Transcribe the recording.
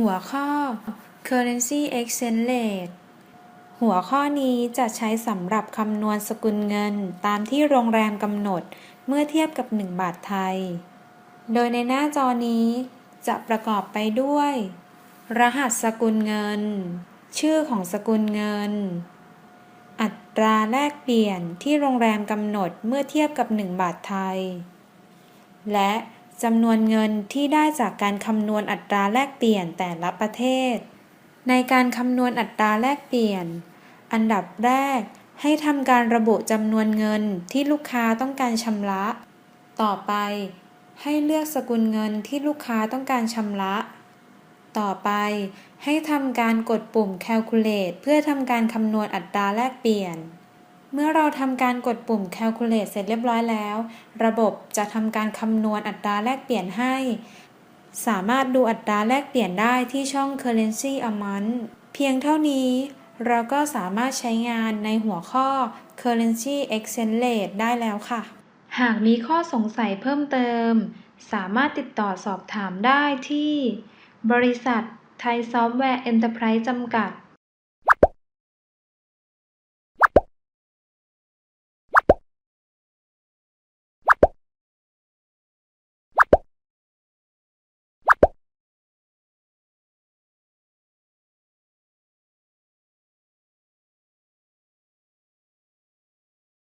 หัวข้อ currency exchange rate หัวข้อนี้จะใช้สำหรับคำนวณสกุลเงินตามที่โรงแรมกำหนดเมื่อเทียบกับ 1 บาทไทย โดยในหน้าจอนี้จะประกอบไปด้วย รหัสสกุลเงิน ชื่อของสกุลเงิน อัตราแลกเปลี่ยนที่โรงแรมกำหนดเมื่อเทียบกับ 1 บาทไทย และ จำนวนเงินที่ได้จากการคำนวณอัตราแลกเปลี่ยนแต่ละประเทศ ในการคำนวณอัตราแลกเปลี่ยน อันดับแรกให้ทำการระบุจำนวนเงินที่ลูกค้าต้องการชำระ ต่อไป ให้เลือกสกุลเงินที่ลูกค้าต้องการชำระ ต่อไป ให้ทำการกดปุ่ม calculate เพื่อทำการคำนวณอัตราแลกเปลี่ยน เมื่อเราทำการกดปุ่ม calculate เสร็จเรียบร้อยแล้ว ระบบจะทำการคำนวณอัตราแลกเปลี่ยนให้ สามารถดูอัตราแลกเปลี่ยนได้ที่ช่อง currency amount เพียงเท่านี้เราก็สามารถใช้งานในหัวข้อ currency exchange rate ได้แล้วค่ะ หากมีข้อสงสัยเพิ่มเติม สามารถติดต่อสอบถามได้ที่ บริษัทไทยซอฟต์แวร์เอ็นเตอร์ไพรส์จำกัด